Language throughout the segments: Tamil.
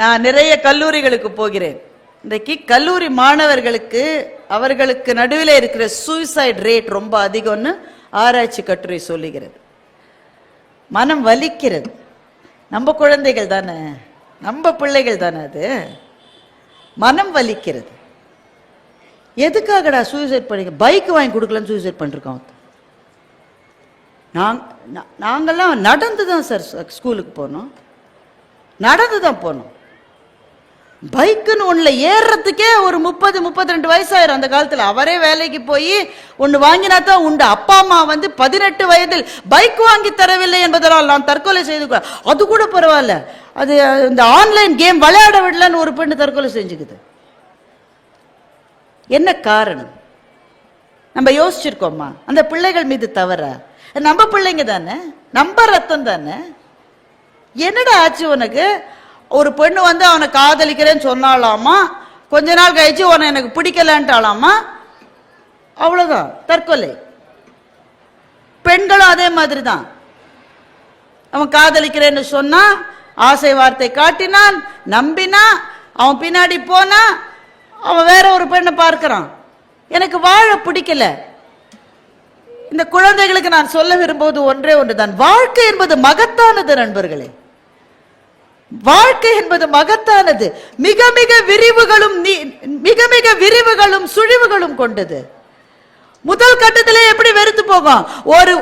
நான் நிறைய கல்லூரிகளுக்கு போகிறேன். இன்றைக்கு கல்லூரி மாணவர்களுக்கு அவர்களுக்கு நடுவில் இருக்கிற சூசைட் ரேட் ரொம்ப அதிகம்னு ஆராய்ச்சி கட்டுரை சொல்லுகிறது. மனம் வலிக்கிறது. நம்ம குழந்தைகள் தானே? நம்ம பிள்ளைகள் தானே அது? மனம் வலிக்கிறது. எதுக்காகடா சூசைட் பண்ணிக்க? பைக் வாங்கி கொடுக்கலன்னு சூசைட் பண்ணிருக்கோம். நாங் நாங்கள்லாம் நடந்து தான் சார் ஸ்கூலுக்கு போனோம். நடந்து தான் போனோம். பைக்குன்னு ஒன்றில் ஏறுறதுக்கே ஒரு முப்பது முப்பத்தி ரெண்டு வயசாயிரும் அந்த காலத்தில். அவரே வேலைக்கு போய் ஒன்று வாங்கினா தான் உண்டு. அப்பா அம்மா வந்து பதினெட்டு வயதில் பைக் வாங்கி தரவில்லை என்பதனால் நான் தற்கொலை செய்து அது கூட பரவாயில்ல. அது இந்த ஆன்லைன் கேம் விளையாட விடலன்னு ஒரு பெண்ணு தற்கொலை செஞ்சுக்குது. என்ன காரணம்? நம்ம யோசிச்சிருக்கோமா அந்த பிள்ளைகள் மீது தவற? நம்ம பிள்ளைங்க தானே? நம்ம ரத்தம் தானே? என்னடா ஆச்சு உனக்கு? ஒரு பெண்ணு வந்து அவனை காதலிக்கிறேன்னு சொன்னாலாமா? கொஞ்ச நாள் கழிச்சு உன்னை எனக்கு பிடிக்கலன்ட்டாலாமா? அவ்வளோதான் தற்கொலை. பெண்களும் அதே மாதிரி தான் அவன் காதலிக்கிறேன்னு சொன்னா ஆசை வார்த்தை காட்டினான் நம்பினா அவன் பின்னாடி போனா அவன் வேற ஒரு பெண்ணை பார்க்கிறான். எனக்கு வாழ பிடிக்கல. இந்த குழந்தைகளுக்கு நான் சொல்ல விரும்புவது ஒன்றே ஒன்று தான் வாழ்க்கை என்பது மகத்தானது நண்பர்களே. வாழ்க்கை என்பது மகத்தானது. மிக மிக விரிவுகளும் மிக மிக விரிவுகளும் சுழிவுகளும் கொண்டது. முதல் கட்டத்திலே எப்படி வெறுத்து போகும்? ஒரு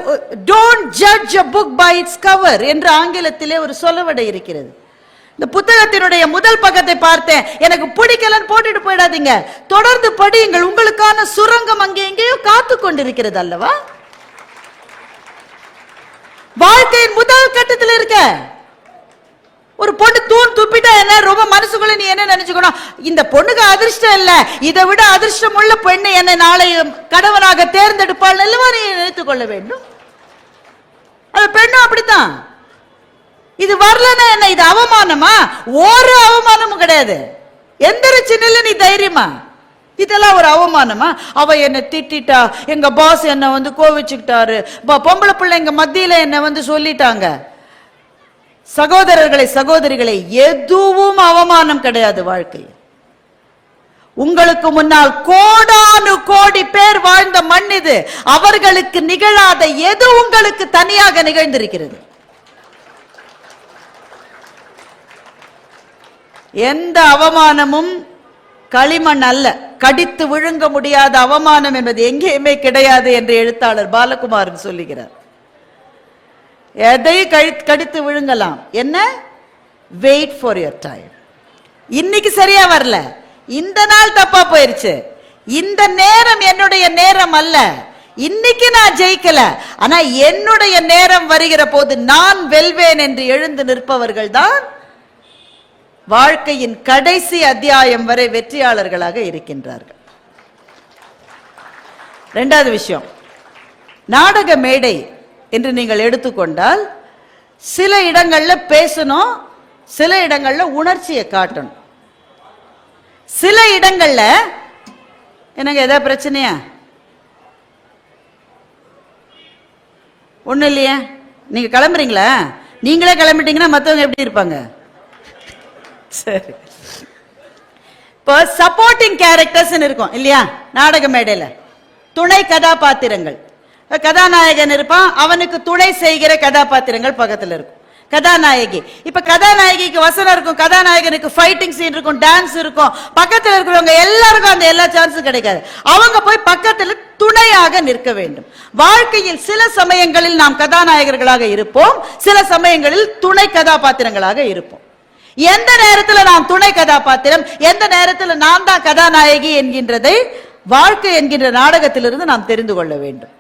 don't judge a book by its cover என்று ஆங்கிலத்திலே ஒரு சொல்லவடை இருக்கிறது. இந்த புத்தகத்தினுடைய முதல் பக்கத்தை பார்த்தேன். எனக்கு பிடிக்கலன்னு போட்டுட்டு போயிடாதீங்க. தொடர்ந்து படியுங்கள் உங்களுக்கான சுரங்கம் அங்கே எங்கேயோ காத்து கொண்டிருக்கிறது அல்லவா? வாழ்க்கையின் முதல் கட்டத்தில் இருக்க ஒரு பொண்ணு தூண் துப்பிட்டா என்ன? ரொம்ப மனசுக்குள்ள நீ என்ன நினைச்சுக்கணும்? இந்த பொண்ணுக்கு அதிர்ஷ்டம் இல்ல. இதை விட அதிர்ஷ்டம் உள்ள பெண்ணு என்னை நாளை கணவனாக தேர்ந்தெடுப்பாள் அல்லவா நீ நினைத்துக் கொள்ள வேண்டும்? அது பெண்ணும் அப்படித்தான். இது வரலன்னா என்ன? இது அவமானமா? ஒரு அவமானமும் கிடையாது. எந்த சின்ன நீ தைரியமா. இதெல்லாம் ஒரு அவமானமா? அவ என்னை திட்டிட்டா எங்க பாஸ் என்ன வந்து கோவிச்சுக்கிட்டாரு. ப- பொம்பளை பிள்ளைங்க மத்தியில என்ன வந்து சொல்லிட்டாங்க. சகோதரர்களை சகோதரிகளை எதுவும் அவமானம் கிடையாது வாழ்க்கை உங்களுக்கு முன்னால் கோடானு கோடி பேர் வாழ்ந்த மண் இது. அவர்களுக்கு நிகழாத எது உங்களுக்கு தனியாக நிகழ்ந்திருக்கிறது? எந்த அவமானமும் களிமண் அல்ல. கடித்து விழுங்க முடியாத அவமானம் என்பது எங்கேயுமே கிடையாது என்று எழுத்தாளர் பாலகுமாரன் சொல்லுகிறார். எதை கழி கடித்து விழுங்கலாம்? என்ன? வெயிட் ஃபார் யுவர் டைம் இன்னைக்கு சரியா வரல. இந்த நாள் தப்பா போயிருச்சு. இந்த நேரம் என்னுடைய நேரம் அல்ல. இன்னைக்கு நான் ஜெயிக்கல. ஆனா என்னுடைய நேரம் வருகிற போது நான் வெல்வேன் என்று எழுந்து நிற்பவர்கள் தான் வாழ்க்கையின் கடைசி அத்தியாயம் வரை வெற்றியாளர்களாக இருக்கின்றார்கள். ரெண்டாவது விஷயம். நாடக மேடை என்று நீங்கள் எடுத்துக்கொண்டால் சில இடங்களில் பேசணும் சில இடங்களில் உணர்ச்சியை காட்டணும். சில இடங்களில் எனக்கு எதா பிரச்சனையா? ஒன்றும் இல்லையே? நீங்கள் கிளம்புறீங்களா? நீங்களே கிளம்பிட்டீங்கன்னா மற்றவங்க எப்படி இருப்பாங்க? சரி. இப்போ சப்போர்ட்டிங் கேரக்டர்ஸ் இருக்கும் இல்லையா? நாடக மேடையில். துணை கதாபாத்திரங்கள். கதாநாயகன் இருப்பான் அவனுக்கு துணை செய்கிற கதாபாத்திரங்கள் பக்கத்துல இருக்கும். கதாநாயகி. இப்ப கதாநாயகிக்கு வசனம் இருக்கும் கதாநாயகனுக்கு ஃபைட்டிங் சீன் இருக்கும் டான்ஸ் இருக்கும். பக்கத்துல இருக்கிறவங்க எல்லாருக்கும் அந்த எல்லா சான்ஸும் கிடைக்காது. அவங்க போய் பக்கத்துல துணையாக நிற்க வேண்டும். வாழ்க்கையில் சில சமயங்களில் நாம் கதாநாயகர்களாக இருப்போம் சில சமயங்களில் துணை கதாபாத்திரங்களாக இருப்போம். எந்த நேரத்துல நாம் துணை கதாபாத்திரம் எந்த நேரத்துல நான் தான் கதாநாயகி என்கின்றதை வாழ்க்கை என்கின்ற நாடகத்திலிருந்து நாம் தெரிந்து கொள்ள வேண்டும்.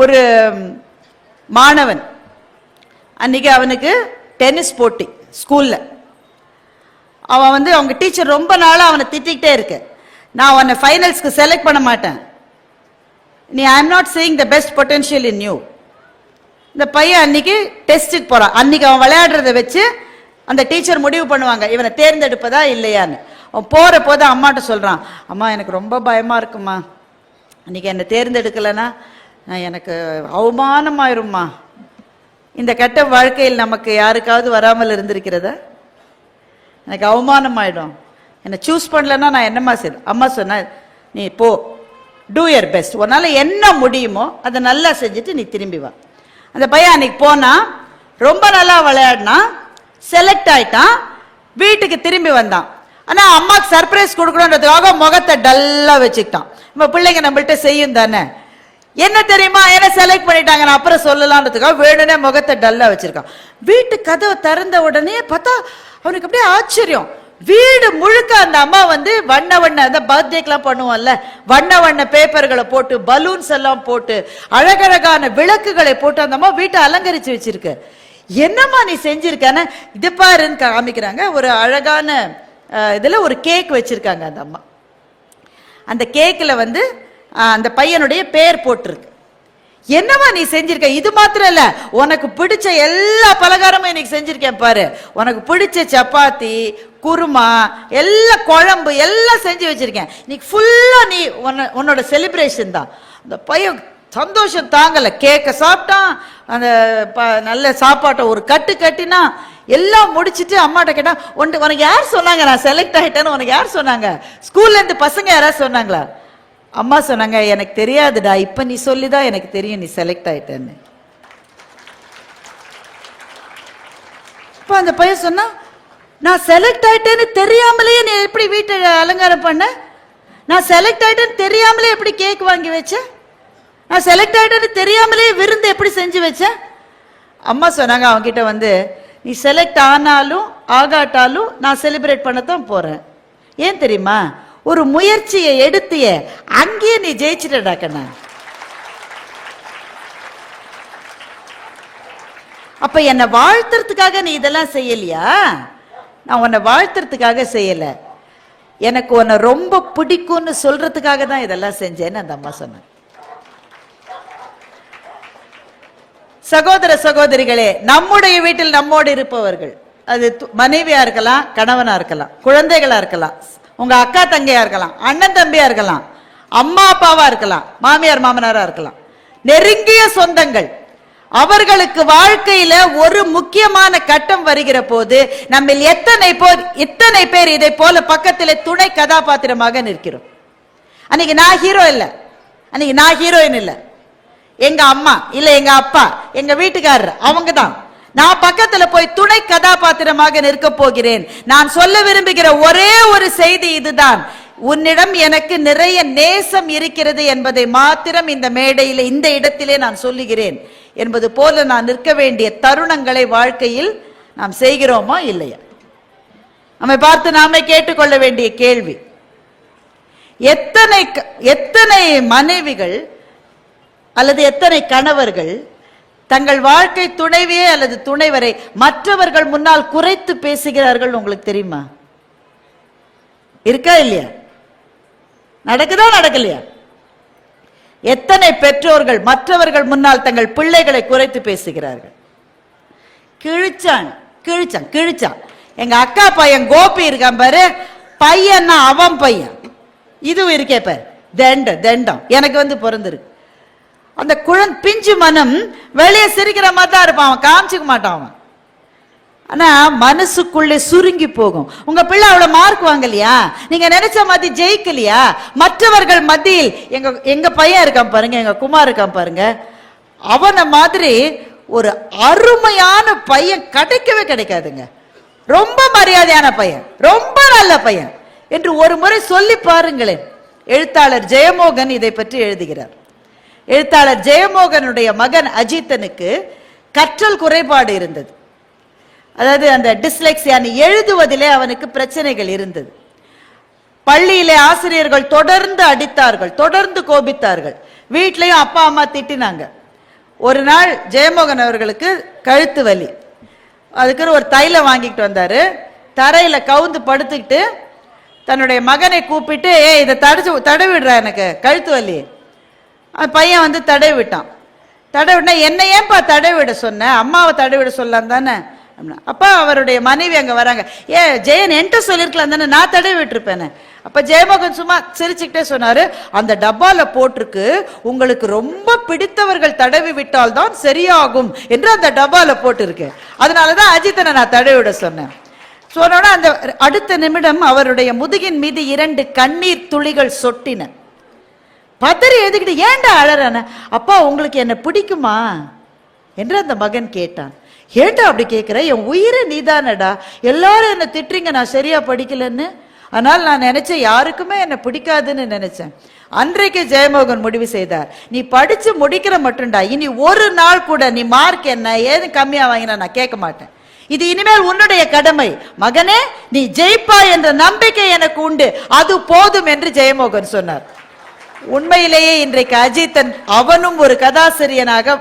ஒரு மாணவன் அன்னைக்கு அவனுக்கு டென்னிஸ் போட்டி ஸ்கூலில் அவன் வந்து அவங்க டீச்சர் ரொம்ப நாளாக அவனை திட்டிக்கிட்டே இருக்கு. நான் அவனை ஃபைனல்ஸ்க்கு செலக்ட் பண்ண மாட்டேன். நீ I am not seeing the best potential in you இந்த பையன் அன்னைக்கு டெஸ்ட்டுக்கு போகிறான் அன்னைக்கு அவன் விளையாடுறத வச்சு அந்த டீச்சர் முடிவு பண்ணுவாங்க இவனை தேர்ந்தெடுப்பதா இல்லையான்னு. அவன் போகிற போது அம்மாட்ட சொல்கிறான் அம்மா எனக்கு ரொம்ப பயமாக இருக்குமா? அன்னைக்கு என்னை தேர்ந்தெடுக்கலைன்னா எனக்கு அவமானமாயிரும்மா. இந்த கெட்ட வாழ்க்கையில் நமக்கு யாருக்காவது வராமல் இருந்திருக்கிறதா? எனக்கு அவமானம் ஆயிடும் என்னை சூஸ் பண்ணலன்னா நான் என்னம்மா செய்ய அம்மா சொன்ன நீ போ. டூ யர் பெஸ்ட் உன்னால் என்ன முடியுமோ அதை நல்லா செஞ்சுட்டு நீ திரும்பி வா. அந்த பையன் அன்னைக்கு போனால் ரொம்ப நல்லா விளையாடினா செலக்ட் ஆயிட்டான் வீட்டுக்கு திரும்பி வந்தான். ஆனால் அம்மாவுக்கு சர்ப்ரைஸ் கொடுக்கணுன்றதுக்காக முகத்தை டல்லாக வச்சுக்கிட்டான். நம்ம பிள்ளைங்க நம்மள்ட்ட செய்யும் தானே? என்ன தெரியுமா? என்ன செலக்ட் பண்ணிட்டாங்க. நான் அப்புறம் சொல்லலான்றதுக்காக வேணும்னே முகத்தை டல்லா வச்சிருக்கான். வீட்டு கதவை திறந்த உடனே பார்த்தா அவனுக்கு அப்படியே ஆச்சரியம். வீடு முழுக்க அந்த அம்மா வந்து வண்ண வண்ண அந்த பர்த்டேக்கெல்லாம் பண்ணுவோம்ல வண்ண வண்ண பேப்பர்களை போட்டு பலூன்ஸ் எல்லாம் போட்டு அழகழகான விளக்குகளை போட்டு அந்த அம்மா வீட்டை அலங்கரிச்சு வச்சிருக்கு. என்னம்மா நீ செஞ்சிருக்கான இது பாருன்னு காமிக்கிறாங்க. ஒரு அழகான இதில் ஒரு கேக் வச்சிருக்காங்க அந்த அம்மா. அந்த கேக்கில் வந்து அந்த பையனுடைய பேர் போட்டிருக்கு. என்னம்மா நீ செஞ்சிருக்க? இது மாத்திரம் இல்ல உனக்கு பிடிச்ச எல்லா பலகாரமும் இன்னைக்கு செஞ்சிருக்கேன் பாரு. உனக்கு பிடிச்ச சப்பாத்தி குருமா எல்லா குழம்பு எல்லாம் செஞ்சு வச்சிருக்கேன். இன்னைக்கு ஃபுல்லா நீ உன்ன- உன்னோட செலிப்ரேஷன் தான். அந்த பையன் சந்தோஷம் தாங்கல. கேக்க சாப்பிட்டான். அந்த ப- நல்ல சாப்பாட்டை ஒரு கட்டு கட்டினா எல்லாம் முடிச்சுட்டு அம்மாட்ட கேட்டா உனக்கு உனக்கு யார் சொன்னாங்க? நான் செலக்ட் ஆகிட்டேன்னு உனக்கு யார் சொன்னாங்க? ஸ்கூல்ல இருந்து பசங்க யாராவது சொன்னாங்களா? அம்மா சொன்னாங்க எனக்கு தெரியாதுடா இப்ப நீ சொல்லிதான் எனக்கு தெரியும் நீ செலக்ட் ஆயிட்டேன்னு. இப்ப அந்த பையன் சொன்னா நான் செலக்ட் ஆயிட்டேன்னு தெரியாமலேயே நீ எப்படி வீட்டை அலங்காரம் பண்ண? நான் செலக்ட் ஆயிட்டேன்னு தெரியாமலே எப்படி கேக் வாங்கி வச்சேன் நான் செலக்ட் ஆயிட்டேன்னு தெரியாமலே விருந்து எப்படி செஞ்சு வச்சேன் அம்மா சொன்னாங்க அவன்கிட்ட வந்து நீ செலக்ட் ஆனாலும் ஆகாட்டாலும் நான் செலிப்ரேட் பண்ணத்தான் போறேன். ஏன் தெரியுமா? ஒரு முயற்சியை எடுத்திய அங்கேயே நீ ஜெயிச்சிட்டடா கண்ணா அப்ப என்னை வாழ்த்துறதுக்காக நீ இதெல்லாம் செய்யலையா? நான் உன்னை வாழ்த்துறதுக்காக செய்யல. எனக்கு உன்னை ரொம்ப பிடிக்கும்னு சொல்றதுக்காக தான் இதெல்லாம் செஞ்சேன்னு அந்த அம்மா சொன்னாங்க. சகோதர சகோதரிகளே நம்முடைய வீட்டில் நம்மோடு இருப்பவர்கள் அது து- மனைவியா இருக்கலாம் கணவனா இருக்கலாம் குழந்தைகளா இருக்கலாம் உங்க அக்கா தங்கையா இருக்கலாம் அண்ணன் தம்பியா இருக்கலாம் அம்மா அப்பாவா இருக்கலாம் மாமியார் மாமனாரா இருக்கலாம். நெருங்கிய சொந்தங்கள். அவர்களுக்கு வாழ்க்கையில ஒரு முக்கியமான கட்டம் வருகிற போது நம்ம எத்தனை பேர் இத்தனை பேர் இதை போல பக்கத்தில் துணை கதாபாத்திரமாக நிற்கிறோம். அன்னைக்கு நான் ஹீரோ இல்லை. அன்னைக்கு நான் ஹீரோயின் இல்லை. எங்க அம்மா இல்லை எங்க அப்பா எங்க வீட்டுக்காரர் அவங்க தான் நான் பக்கத்துல போய் துணை கதாபாத்திரமாக நிற்க போகிறேன். நான் சொல்ல விரும்புகிற ஒரே ஒரு செய்தி இதுதான். உன்னிடம் எனக்கு நிறைய நேசம் இருக்கிறது என்பதை மாத்திரம் இந்த மேடையில இந்த இடத்திலே நான் சொல்லுகிறேன். என்பது போல நான் நிற்க வேண்டிய தருணங்களை வாழ்க்கையில் நாம் செய்கிறோமா இல்லையா? நம்மை பார்த்து நாமே கேட்டுக்கொள்ள வேண்டிய கேள்வி. எத்தனை க- எத்தனை மனைவிகள் அல்லது எத்தனை கணவர்கள் தங்கள் வாழ்க்கை துணைவியே அல்லது துணைவரை மற்றவர்கள் முன்னால் குறைத்து பேசுகிறார்கள் உங்களுக்கு தெரியுமா? இருக்கா இல்லையா? நடக்குதா நடக்கலையா? எத்தனை பெற்றோர்கள் மற்றவர்கள் முன்னால் தங்கள் பிள்ளைகளை குறைத்து பேசுகிறார்கள்? கிழிச்சான் கிழிச்சான் கிழிச்சான் எங்க அக்கா பையன் கோபி இருக்கான் பாரு. பையன்னா அவன் பையன். இதுவும் இருக்கே பாரு. தண்டம் தண்டம். எனக்கு வந்து பிறந்திருக்கு. அந்த குழந்தை பிஞ்சு மனம் வெளியே சிரிக்கிற மாதிரி தான் இருப்பான். அவன் காமிச்சுக்க மாட்டான் அவன். ஆனா மனசுக்குள்ளே சுருங்கி போகும். உங்க பிள்ளை அவ்வளவு மார்க் வாங்கலையா? நீங்க நினைச்ச மாதிரி ஜெயிக்கலையா? மற்றவர்கள் மத்தியில் எங்க எங்க பையன் இருக்கான் பாருங்க எங்க குமார் இருக்கான் பாருங்க. அவனை மாதிரி ஒரு அருமையான பையன் கிடைக்கவே கிடைக்காதுங்க. ரொம்ப மரியாதையான பையன். ரொம்ப நல்ல பையன். என்று ஒரு முறை சொல்லி பாருங்களேன். எழுத்தாளர் ஜெயமோகன் இதை பற்றி எழுதுகிறார். எழுத்தாளர் ஜெயமோகனுடைய மகன் அஜித்தனுக்கு கற்றல் குறைபாடு இருந்தது. அதாவது அந்த டிஸ்லெக்ஸியானி எழுதுவதிலே அவனுக்கு பிரச்சனைகள் இருந்தது. பள்ளியிலே ஆசிரியர்கள் தொடர்ந்து அடித்தார்கள் தொடர்ந்து கோபித்தார்கள். வீட்லேயும் அப்பா அம்மா திட்டினாங்க. ஒரு நாள் ஜெயமோகன் அவர்களுக்கு கழுத்து வலி. அதுக்கு ஒரு தைல வாங்கிட்டு வந்தாரு. தரையில கவுந்து படுத்துக்கிட்டு தன்னுடைய மகனை கூப்பிட்டு ஏ இதை தடிச்சு தடவிடுற எனக்கு கழுத்து வலி. பையன் வந்து தடவி விட்டான் தடவி விட்டா என்ன ஏன்பா தடவி விட சொன்ன? அம்மாவை தடவி விட சொல்லலாம் தானே? அப்படின்னா. அப்போ அவருடைய மனைவி அங்கே வராங்க. ஏ ஜெயன் என்கிட்ட சொல்லியிருக்கலாம் தானே? நான் தடவி விட்டுருப்பேனே அப்போ ஜெயமோகன் சும்மா சிரிச்சுக்கிட்டே சொன்னார் அந்த டப்பாவில் போட்டிருக்கு. உங்களுக்கு ரொம்ப பிடித்தவர்கள் தடவி விட்டால் தான் சரியாகும் என்று அந்த டப்பாவில் போட்டிருக்கு. அதனால தான் அஜித்தனை நான் தடவி விட சொன்னேன் சொன்னோட அந்த அடுத்த நிமிடம் அவருடைய முதுகின் மீது இரண்டு கண்ணீர் துளிகள் சொட்டின. பதறி எதுக்கிட்டு ஏன்டா அழறான அப்பா உங்களுக்கு என்ன பிடிக்குமா? என்று அந்த மகன் கேட்டான். ஏன்டா அப்படி கேட்குற என் உயிரை நீதானடா. எல்லாரும் என்னை திட்டுறீங்க நான் சரியா படிக்கலன்னு. ஆனால் நான் நினைச்சேன் யாருக்குமே என்னை பிடிக்காதுன்னு நினைச்சேன். அன்றைக்கு ஜெயமோகன் முடிவு செய்தார். நீ படிச்சு முடிக்கிற மட்டும்டா. இனி ஒரு நாள் கூட நீ மார்க் என்ன ஏது கம்மியா வாங்கினா நான் கேட்க மாட்டேன். இது இனிமேல் உன்னுடைய கடமை. மகனே நீ ஜெயிப்பா என்ற நம்பிக்கை எனக்கு உண்டு. அது போதும் என்று ஜெயமோகன் சொன்னார். உண்மையிலேயே இன்றைக்கு அஜித்தன் அவனும் ஒரு கதாசிரியனாக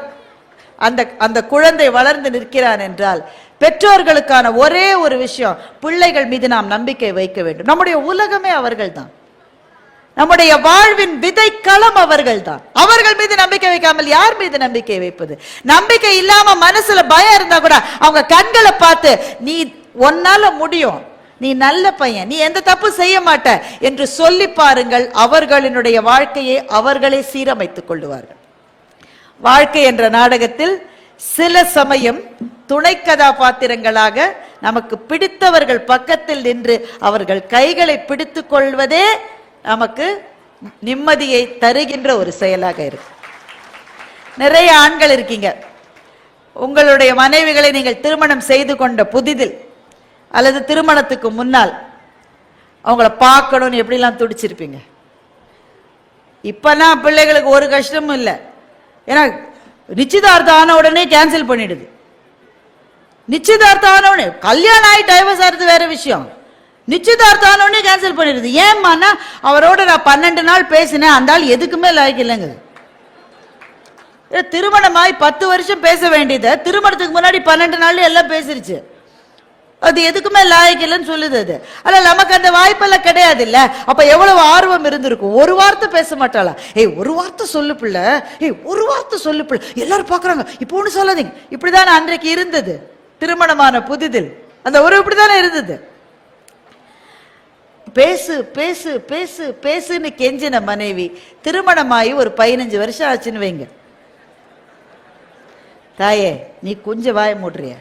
அந்த அந்த குழந்தை வளர்ந்து நிற்கிறான் என்றால் பெற்றோர்களுக்கான ஒரே ஒரு விஷயம் பிள்ளைகள் மீது நாம் நம்பிக்கை வைக்க வேண்டும். நம்முடைய உலகமே அவர்கள் தான் நம்முடைய வாழ்வின் விதைக்களம் அவர்கள் தான் அவர்கள் மீது நம்பிக்கை வைக்காமல் யார் மீது நம்பிக்கை வைப்பது? நம்பிக்கை இல்லாம மனசுல பயம் இருந்தா கூட அவங்க கண்களை பார்த்து நீ உன்னால முடியும். நீ நல்ல பையன் நீ எந்த தப்பு செய்ய மாட்ட என்று சொல்லி பாருங்கள் அவர்களினுடைய வாழ்க்கையை அவர்களே சீரமைத்துக் கொள்ளுவார்கள். வாழ்க்கை என்ற நாடகத்தில் சில சமயம் துணை கதாபாத்திரங்களாக நமக்கு பிடித்தவர்கள் பக்கத்தில் நின்று அவர்கள் கைகளை பிடித்துக் கொள்வதே நமக்கு நிம்மதியை தருகின்ற ஒரு செயலாக இருக்கு. நிறைய ஆண்கள் இருக்கீங்க. உங்களுடைய மனைவிகளை நீங்கள் திருமணம் செய்து கொண்ட புதிதில் அல்லது திருமணத்துக்கு முன்னால் அவங்கள பார்க்கணும்னு எப்படிலாம் துடிச்சிருப்பீங்க? இப்பெல்லாம் பிள்ளைகளுக்கு ஒரு கஷ்டமும் இல்லை. ஏன்னா நிச்சயதார்த்தம் ஆன உடனே கேன்சல் பண்ணிடுது. நிச்சயதார்த்தம் ஆன உடனே கல்யாணம் ஆகி டைவர்ஸ் ஆகிறது வேற விஷயம். நிச்சயதார்த்தம் ஆன உடனே கேன்சல் பண்ணிடுது. ஏம்மானா அவரோட நான் பன்னெண்டு நாள் பேசினேன். அந்த ஆள் எதுக்குமே லாய்க்கு இல்லைங்க. திருமணமாய் பத்து வருஷம் பேச வேண்டியதை திருமணத்துக்கு முன்னாடி பன்னெண்டு நாள் எல்லாம் பேசிருச்சு. அது எதுக்குமே லாயக்கு இல்லைன்னு சொல்லுது அது. ஆனால் நமக்கு அந்த வாய்ப்பெல்லாம் கிடையாது இல்லை அப்போ எவ்வளவு ஆர்வம் இருந்திருக்கும்? ஒரு வார்த்தை பேச மாட்டாளா? ஏய் ஒரு வார்த்தை சொல்லு பிள்ளை. ஏய் ஒரு வார்த்தை சொல்லு பிள்ளை. எல்லாரும் பார்க்குறாங்க இப்போ ஒன்று சொல்லாதீங்க. இப்படிதானே அன்றைக்கு இருந்தது. திருமணமான புதிதில். அந்த உறவு இப்படிதானே இருந்தது. பேசு பேசு பேசு பேசுன்னு கெஞ்சின மனைவி திருமணமாகி ஒரு பதினஞ்சு வருஷம் ஆச்சுன்னு வைங்க. தாயே நீ கொஞ்சம் வாய மூடுறிய.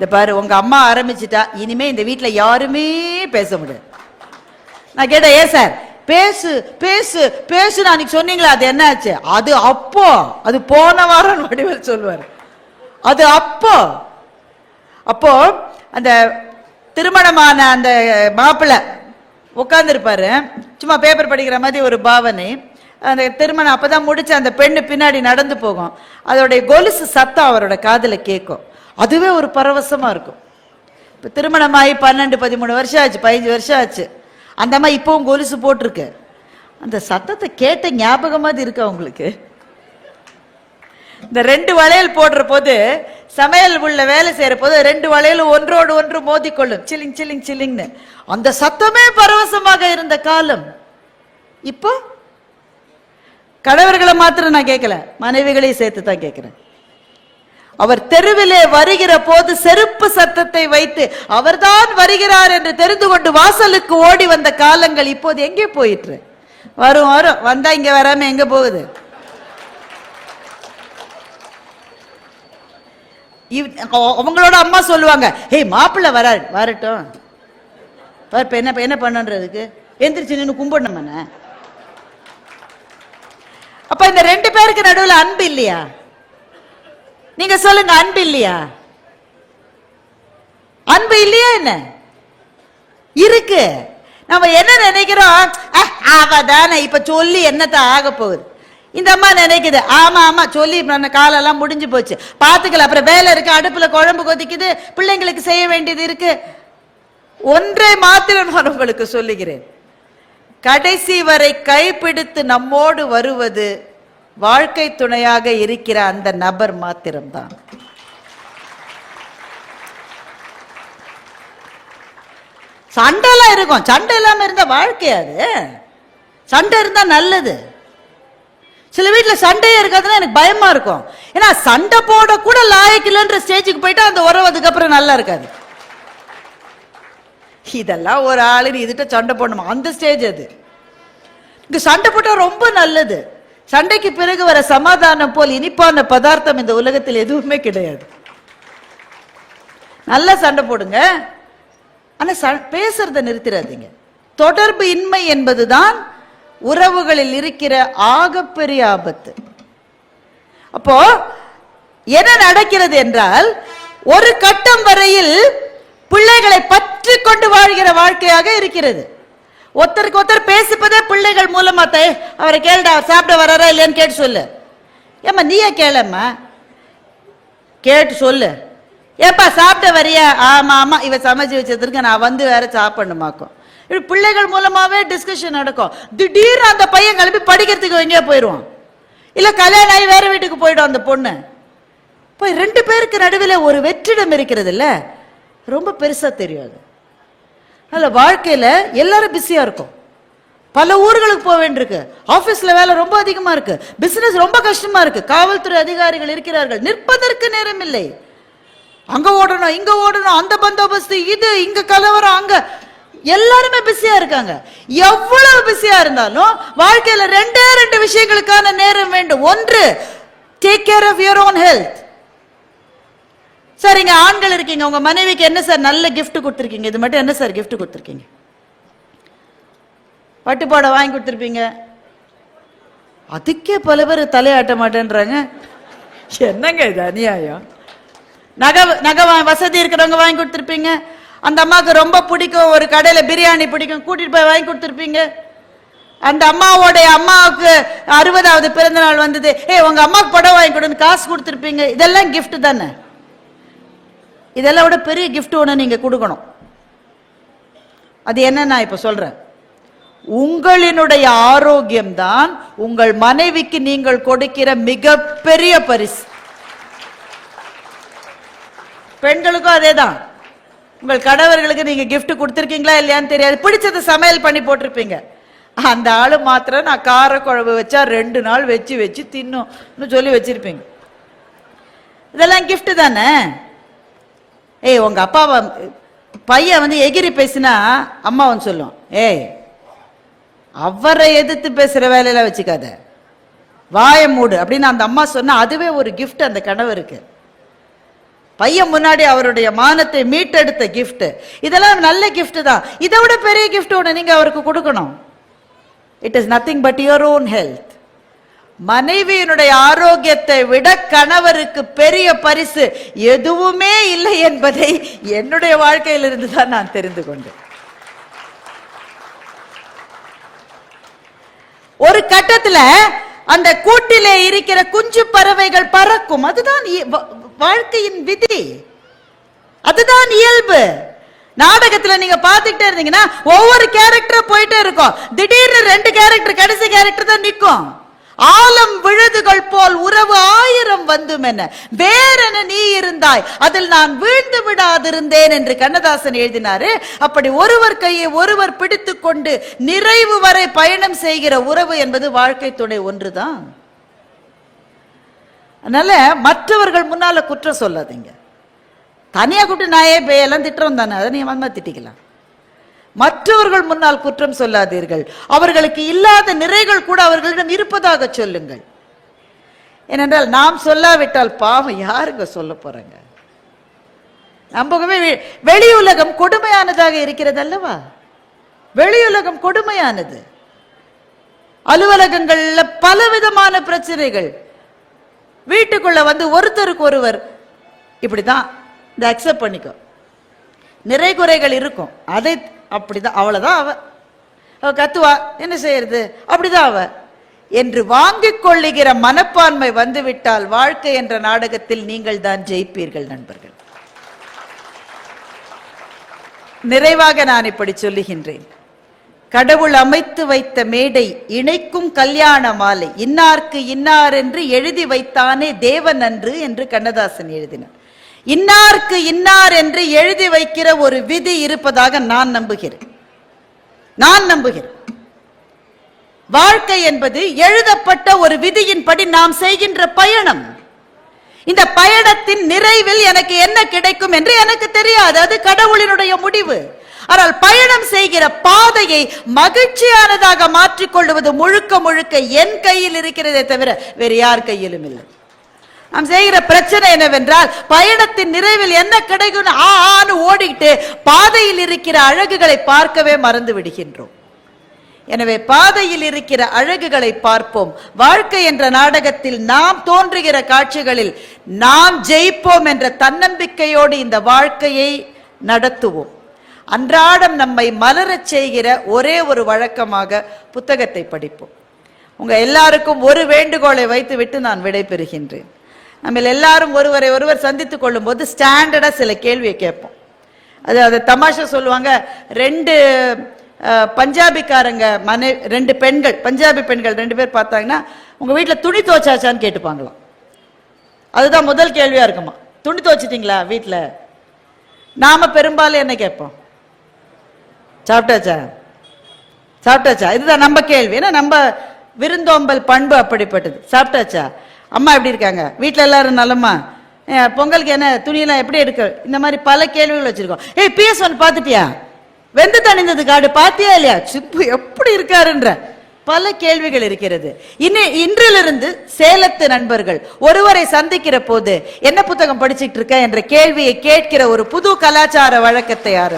இந்த பாரு உங்க அம்மா ஆரம்பிச்சிட்டா இனிமே இந்த வீட்டில் யாருமே பேச முடியாது. நான் கேட்டேன் ஏன் சார்? பேசு பேசு பேசு அன்னைக்கு சொன்னீங்களா அது என்ன ஆச்சு அது அப்போ அது போன வாரம் வடிவேல் சொல்லுவார். அது அப்போ. அப்போ அந்த திருமணமான அந்த மாப்பிள்ளை உட்காந்துருப்பாரு சும்மா பேப்பர் படிக்கிற மாதிரி ஒரு பாவனை. அந்த திருமணம் அப்போதான் முடிச்சு அந்த பெண்ணு பின்னாடி நடந்து போகும். அதோடைய கொலுசு சத்தம் அவரோட காதில் கேட்கும். அதுவே ஒரு பரவசமாக இருக்கும். இப்போ திருமணமாகி பன்னெண்டு பதிமூணு வருஷம் ஆச்சு பதினஞ்சு வருஷம் ஆச்சு அந்த அம்மா இப்போவும் கொலுசு போட்டிருக்கு. அந்த சத்தத்தை கேட்ட ஞாபகமாவது இருக்கா உங்களுக்கு? இந்த ரெண்டு வளையல் போடுற போது சமையல் உள்ள வேலை செய்யற போது ரெண்டு வளையலும் ஒன்றோடு ஒன்று மோதிக்கொள்ளும். சில்லிங் சில்லிங் சில்லிங்னு அந்த சத்தமே பரவசமாக இருந்த காலம். இப்போ? கணவர்களை மாத்திரம் நான் கேட்கல மனைவிகளையும் சேர்த்து தான் கேட்கிறேன் அவர் தெருவிலே வருகிற போது செருப்பு சத்தத்தை வைத்து அவர்தான் வருகிறார் என்று தெரிந்து கொண்டு வாசலுக்கு ஓடி வந்த காலங்கள் இப்போது எங்கே போயிற்று? வரும் வரும். வந்தா இங்க வராம எங்க போகுது? இவ்- அவங்களோட அம்மா சொல்லுவாங்க ஹே மாப்பிள்ளை வர வரட்டும். பாரு, என்ன என்ன பண்ணுன்றதுக்கு எந்திரிச்சு நின்று கும்பிடணும் அப்ப இந்த ரெண்டு பேருக்கு நடுவில் அன்பு இல்லையா? நீங்க சொல்லுங்க அன்பு இல்லையா? அன்பு இல்லையா என்ன? இருக்கு. நம்ம என்ன நினைக்கிறோம்? அவதானே தானே இப்ப சொல்லி என்னத்த ஆக போகுது? இந்த அம்மா நினைக்குது ஆமா ஆமா சொல்லி அந்த காலெல்லாம் முடிஞ்சு போச்சு. பாத்துக்கல அப்புறம் வேலை இருக்கு அடுப்புல குழம்பு கொதிக்குது பிள்ளைங்களுக்கு செய்ய வேண்டியது இருக்கு. ஒன்றை மாத்திரம் நான் உங்களுக்கு சொல்லுகிறேன். கடைசி வரை கைப்பிடித்து நம்மோடு வருவது வாழ்க்கை துணையாக இருக்கிற அந்த நபர் மாத்திரம்தான். சண்டைலாம் இருக்கும். சண்டை இல்லாமல் இருந்தா வாழ்க்கை அது. சண்டை இருந்தா நல்லது. சில வீட்டில் சண்டையே இருக்காதுன்னா எனக்கு பயமா இருக்கும். ஏன்னா சண்டை போட கூட லாயக்கில்லைன்ற ஸ்டேஜுக்கு போயிட்டா அந்த உறவு அதுக்கப்புறம் நல்லா இருக்காது. இதெல்லாம் ஒரு ஆளுன்னு இதுகிட்ட சண்டை போடணுமா? அந்த ஸ்டேஜ் அது. இங்க சண்டை போட்டா ரொம்ப நல்லது. சண்டைக்கு பிறகு வர சமாதானம் போல் இனிப்பான பதார்த்தம் இந்த உலகத்தில் எதுவுமே கிடையாது. நல்லா சண்டை போடுங்க. ஆனால் பேசுறத நிறுத்திடாதீங்க. தொடர்பு இன்மை என்பதுதான் உறவுகளில் இருக்கிற ஆகப்பெரிய ஆபத்து. அப்போ என்ன நடக்கிறது என்றால் ஒரு கட்டம் வரையில் பிள்ளைகளை பற்றி கொண்டு வாழ்கிற வாழ்க்கையாக இருக்கிறது. ஒருத்தருக்கு ஒருத்தர் பேசிப்பதே பிள்ளைகள் மூலமா தே. அவரை கேளுடா அவர் சாப்பிட வராரா இல்லையான்னு கேட்டு சொல்லு. ஏம்மா நீயே கேளம்மா. கேட்டு சொல்லு. ஏப்பா சாப்பிட்ட வரியா? ஆமாம் ஆமாம் இவ சமைச்சு வச்சதுக்கு நான் வந்து வேற சாப்பிடணுமாக்கும். இப்படி பிள்ளைகள் மூலமாகவே டிஸ்கஷன் நடக்கும். திடீர்னு அந்த பையன் கிளம்பி படிக்கிறதுக்கு எங்கேயோ போயிடுவான் இல்லை கல்யாணம் ஆகி வேற வீட்டுக்கு போயிடும் அந்த பொண்ணு. போய் ரெண்டு பேருக்கு நடுவில் ஒரு வெற்றிடம் இருக்கிறது இல்லை? ரொம்ப பெருசாக தெரியும் அது அதில் வாழ்க்கையில் எல்லாரும் பிஸியாக இருக்கும். பல ஊர்களுக்கு போக வேண்டியிருக்கு. ஆஃபீஸில் வேலை ரொம்ப அதிகமாக இருக்கு. பிஸ்னஸ் ரொம்ப கஷ்டமாக இருக்கு. காவல்துறை அதிகாரிகள் இருக்கிறார்கள். நிற்பதற்கு நேரம் இல்லை. அங்கே ஓடணும் இங்கே ஓடணும் அந்த பந்தோபஸ்து இது இங்கே கலவரம் அங்கே. எல்லாருமே பிஸியா இருக்காங்க. எவ்வளவு பிஸியா இருந்தாலும் வாழ்க்கையில ரெண்டே ரெண்டு விஷயங்களுக்கான நேரம் வேண்டும். ஒன்று take care of your own health sir இங்க ஆண்கள் இருக்கீங்க. உங்க மனைவிக்கு என்ன சார் நல்ல கிஃப்ட் கொடுத்துருக்கீங்க? இது மட்டும் என்ன சார் கிஃப்ட் கொடுத்துருக்கீங்க? பட்டுப்பாடை வாங்கி கொடுத்துருப்பீங்க. அதுக்கே பல பேர் தலையாட்ட மாட்டேன்றாங்க. என்னங்க இது அநியாயம்? நகை நகை வசதி இருக்கிறவங்க வாங்கி கொடுத்துருப்பீங்க. அந்த அம்மாவுக்கு ரொம்ப பிடிக்கும். ஒரு கடையில் பிரியாணி பிடிக்கும். கூட்டிட்டு போய் வாங்கி கொடுத்துருப்பீங்க. அந்த அம்மாவோடைய அம்மாவுக்கு அறுபதாவது பிறந்த நாள் வந்தது. ஏ உங்க அம்மாவுக்கு படம் வாங்கி கொடுன்னு காசு கொடுத்துருப்பீங்க. இதெல்லாம் கிஃப்ட் தானே? இதெல்லாம் விட பெரிய கிஃப்ட் ஒன்று நீங்கள் கொடுக்கணும். அது என்ன நான் இப்ப சொல்றேன்? உங்களினுடைய ஆரோக்கியம் தான் உங்கள் மனைவிக்கு நீங்கள் கொடுக்கிற மிகப்பெரிய பரிசு. பெண்களுக்கும் அதேதான். உங்கள் கணவர்களுக்கு நீங்க கிஃப்ட் கொடுத்துருக்கீங்களா இல்லையான்னு தெரியாது. பிடிச்சது சமையல் பண்ணி போட்டிருப்பீங்க. அந்த ஆளு மாத்திரம் நான் கார குழம்பு வச்சா ரெண்டு நாள் வச்சு வச்சு தின்னும்னு சொல்லி வச்சிருப்பீங்க. இதெல்லாம் கிஃப்ட் தானே? ஏய் உங்கள் அப்பாவை பையன் வந்து எகிரி பேசினா அம்மா வந்து சொல்லும். ஏய் அவரை எதிர்த்து பேசுகிற வேலையெல்லாம் வச்சுக்காத. வாயை மூடு. அப்படின்னு அந்த அம்மா சொன்னால் அதுவே ஒரு கிஃப்ட் அந்த கணவருக்கு பையன் முன்னாடி அவருடைய மானத்தை மீட்டெடுத்த கிஃப்ட் இதெல்லாம் நல்ல கிஃப்ட் தான். இதை விட பெரிய கிஃப்ட் ஒன்று நீங்கள் அவருக்கு கொடுக்கணும். It is nothing but your own health மனைவியினுடைய ஆரோக்கியத்தை விட கணவருக்கு பெரிய பரிசு எதுவுமே இல்லை என்பதை என்னுடைய வாழ்க்கையிலிருந்து தான் நான் தெரிந்து கொண்டேன். ஒரு கட்டத்துல அந்த கூட்டிலே இருக்கிற குஞ்சு பறவைகள் பறக்கும். அதுதான் வாழ்க்கையின் விதி. அதுதான் இயல்பு. நாடகத்துல நீங்க பாத்துக்கிட்டே இருந்தீங்கன்னா ஒவ்வொரு கேரக்டரும் போயிட்டே இருக்கும். திடீர்னு ரெண்டு கேரக்டர் கடைசி கேரக்டர் தான் நிற்கும். ஆலம் விழுதுகள் போல் உறவு ஆயிரம் வந்தும் என்ன வேறென நீ இருந்தாய். அதில் நான் வீழ்ந்து விடாதிருந்தேன் என்று கண்ணதாசன் எழுதினாரு. அப்படி ஒருவர் கையை ஒருவர் பிடித்து கொண்டு நிறைவு வரை பயணம் செய்கிற உறவு என்பது வாழ்க்கை துணை ஒன்றுதான். அதனால மற்றவர்கள் முன்னால குற்றம் சொல்லாதீங்க. தனியா கூப்பிட்டு நாயே எல்லாம் திட்டுறோம் தானே? அதை நீ வந்து திட்டிக்கலாம். மற்றவர்கள் முன்னால் குற்றம் சொல்லாதீர்கள். அவர்களுக்கு இல்லாத நிறைகள் கூட அவர்களிடம் இருப்பதாக சொல்லுங்கள். ஏனென்றால் நாம் சொல்லாவிட்டால் பாவம் யாருங்க சொல்ல போறாங்க? நம்பகமே வெளியுலகம் கொடுமையானதாக இருக்கிறது அல்லவா? வெளியுலகம் கொடுமையானது. அலுவலகங்கள்ல பலவிதமான பிரச்சனைகள். வீட்டுக்குள்ள வந்து ஒருத்தருக்கு ஒருவர் இப்படிதான் இந்த அக்செப்ட் பண்ணிக்கோ நிறை குறைகள் இருக்கும். அதை அப்படிதான் அவ்வளவுதான் அவ. அவ கத்துவா என்ன செய்யறது? அப்படிதான் அவ. என்று வாங்கிக் கொள்ளுகிற மனப்பான்மை வந்துவிட்டால் வாழ்க்கை என்ற நாடகத்தில் நீங்கள் தான் ஜெயிப்பீர்கள் நண்பர்கள். நிறைவாக நான் இப்படி சொல்லுகின்றேன். கடவுள் அமைத்து வைத்த மேடை இணைக்கும் கல்யாண மாலை இன்னார்க்கு இன்னார் என்று எழுதி வைத்தானே தேவன் அன்று என்று கண்ணதாசன் எழுதினார். இன்னார்க்கு இன்னார் என்று எழுதி வைக்கிற ஒரு விதி இருப்பதாக நான் நம்புகிறேன். நான் நம்புகிறேன். வாழ்க்கை என்பது எழுதப்பட்ட ஒரு விதியின்படி நாம் செய்கின்ற பயணம். இந்த பயணத்தின் நிறைவில் எனக்கு என்ன கிடைக்கும் என்று எனக்கு தெரியாது. அது கடவுளினுடைய முடிவு. ஆனால் பயணம் செய்கிற பாதையை மகிழ்ச்சியானதாக மாற்றிக்கொள்வது முழுக்க முழுக்க என் கையில் இருக்கிறதே தவிர வேறு யார் கையிலும் இல்லை. நாம் செய்கிற பிரச்சனை என்னவென்றால் பயணத்தின் நிறைவில் என்ன கிடைக்கும்னு ஆ ஆன்னு ஓடிக்கிட்டு பாதையில் இருக்கிற அழகுகளை பார்க்கவே மறந்து விடுகின்றோம். எனவே பாதையில் இருக்கிற அழகுகளை பார்ப்போம். வாழ்க்கை என்ற நாடகத்தில் நாம் தோன்றுகிற காட்சிகளில் நாம் ஜெயிப்போம் என்ற தன்னம்பிக்கையோடு இந்த வாழ்க்கையை நடத்துவோம். அன்றாடம் நம்மை மலரச் செய்கிற ஒரே ஒரு வழக்கமாக புத்தகத்தை படிப்போம். உங்க எல்லாருக்கும் ஒரு வேண்டுகோளை வைத்துவிட்டு நான் விடைபெறுகின்றேன். நம்ம எல்லாரும் ஒருவரை ஒருவர் சந்தித்து கொள்ளும்போது ஸ்டாண்டர்டா சில கேள்வியை கேட்போம். அது அதை தமாஷா சொல்லுவாங்க ரெண்டு பஞ்சாபிக்காரங்க மனை ரெண்டு பெண்கள் பஞ்சாபி பெண்கள் ரெண்டு பேர் பார்த்தாங்கன்னா உங்க வீட்டில் துணி துவைச்சாச்சான்னு கேட்டுப்பாங்களாம். அதுதான் முதல் கேள்வியா இருக்குமா. துணி துவச்சிட்டிங்களா வீட்டில் நாம பெரும்பாலும் என்ன கேட்போம்? சாப்பிட்டாச்சா? சாப்பிட்டாச்சா? இதுதான் நம்ம கேள்வி. ஏன்னா நம்ம விருந்தோம்பல் பண்பு அப்படிப்பட்டது. சாப்பிட்டாச்சா? அம்மா எப்படி இருக்காங்க? வீட்டில் எல்லாரும் நல்லம்மா? பொங்கலுக்கு என்ன துணியெல்லாம் எப்படி எடுக்க? இந்த மாதிரி பல கேள்விகள் வச்சிருக்கோம். ஏய் பிஎஸ் ஒன் பார்த்துட்டியா? வெந்து தணிந்தது காடு பாத்தியா இல்லையா? சிப்பு எப்படி இருக்காருன்ற பல கேள்விகள் இருக்கிறது. இன்றிலிருந்து சேலத்து நண்பர்கள் ஒருவரை சந்திக்கிற போது என்ன புத்தகம் படிச்சுட்டு இருக்க என்ற கேள்வியை கேட்கிற ஒரு புது கலாச்சார வழக்கத்தை ஆரம்பி